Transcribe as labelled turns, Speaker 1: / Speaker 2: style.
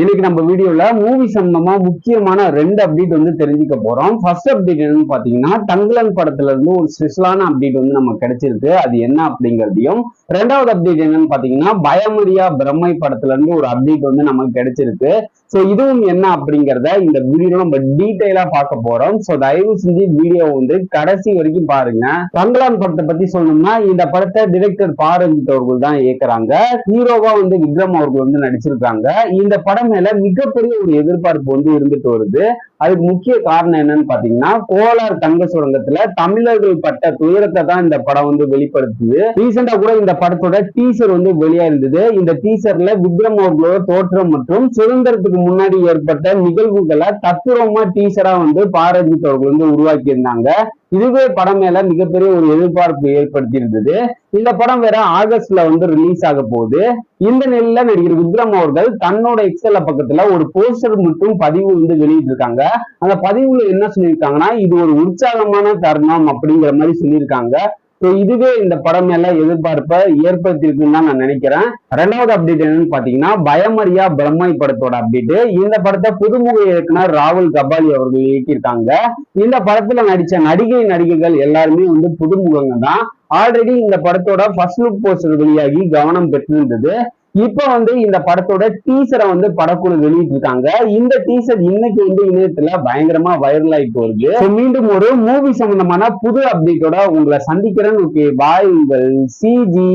Speaker 1: இன்னைக்கு நம்ம வீடியோல மூவி சம்பந்தமா முக்கியமான ரெண்டு அப்டேட் வந்து தெரிஞ்சுக்க போறோம். ஃபர்ஸ்ட் அப்டேட் என்னன்னு பாத்தீங்கன்னா தங்கலன் படத்துல இருந்து ஒரு ஸ்பெஷலான அப்டேட் வந்து நமக்கு கிடைச்சிருக்கு. அது என்ன அப்படிங்கறதையும். ரெண்டாவது அப்டேட் என்னன்னு பாத்தீங்கன்னா பயமரியா பிரம்மை படத்துல இருந்து ஒரு அப்டேட் வந்து நமக்கு கிடைச்சிருக்கு. சோ இதுவும் என்ன அப்படிங்கறத இந்த வீடியோ நம்ம டீட்டெயிலா பார்க்க போறோம். சோ தயவு செஞ்சு வீடியோ வந்து கடைசி வரைக்கும் பாருங்க. ரங்கலான் படத்தை பத்தி சொல்லணும்னா இந்த படத்தை டிரெக்டர் பாரஞ்சித் அவர்கள் தான் இயக்குறாங்க. ஹீரோவா வந்து விக்ரம் அவர்கள் வந்து நடிச்சிருக்காங்க. இந்த படம் மேல மிகப்பெரிய ஒரு எதிர்பார்ப்பு வந்து இருந்துட்டு வருது. அதுக்கு முக்கிய காரணம் என்னன்னு பாத்தீங்கன்னா கோலார் தங்க சுரங்கத்துல தமிழர்கள் பட்ட துயரத்தை தான் இந்த படம் வந்து வெளிப்படுத்துது. ரீசெண்டா கூட இந்த படத்தோட டீசர் வந்து வெளியா இருந்தது இந்த டீசர்ல விக்ரம் அவர்களோட தோற்றம் மற்றும் சுதந்திரத்துக்கு முன்னாடி ஏற்பட்ட நிகழ்வுகளை தத்துவமா டீச்சரா வந்து பாரஞ்சித் அவர்கள் வந்து உருவாக்கி இருந்தாங்க இதுவே படம் மேல மிகப்பெரிய ஒரு எதிர்பார்ப்பு ஏற்படுத்தி இருந்தது இந்த படம் வேற ஆகஸ்ட்ல வந்து ரிலீஸ் ஆக போகுது. இந்த நிலையில நடிகர் விக்ரம் அவர்கள் தன்னோட எக்ஸல்ல பக்கத்துல ஒரு போஸ்டர் மற்றும் பதிவு வந்து வெளியிட்டிருக்காங்க. அந்த பதிவுல என்ன சொல்லியிருக்காங்கன்னா இது ஒரு உற்சாகமான தருணம் அப்படிங்கிற மாதிரி சொல்லியிருக்காங்க. ஸோ இதுவே இந்த படம் மேல எதிர்பார்ப்பை ஏற்படுத்தியிருக்குன்னு தான் நான் நினைக்கிறேன். ரெண்டாவது அப்டேட் என்னன்னு பாத்தீங்கன்னா பயமரியா பிரம்மை படத்தோட அப்டேட் இந்த படத்தை புதுமுக இயக்குனர் ராகுல் கபாலி அவர்கள் இயக்கியிருக்காங்க. இந்த படத்துல நடிச்ச நடிகை நடிகைகள் எல்லாருமே வந்து புதுமுகங்க தான். ஆல்ரெடி இந்த படத்தோட ஃபர்ஸ்ட் லுக் போஸ்டர் வெளியாகி கவனம் பெற்றிருந்தது. இப்போ வந்து இந்த படத்தோட டீசரை வந்து படக்குழு வெளியிட்டிருக்காங்க. இந்த டீசர் இன்னைக்கு வந்து இணையத்துல பயங்கரமா வைரல் ஆயிட்டு வருது. மீண்டும் ஒரு மூவி சம்பந்தமான புது அப்டேட்டோட உங்களை சந்திக்கிறேன். ஓகே பாய் உங்கள் சிஜி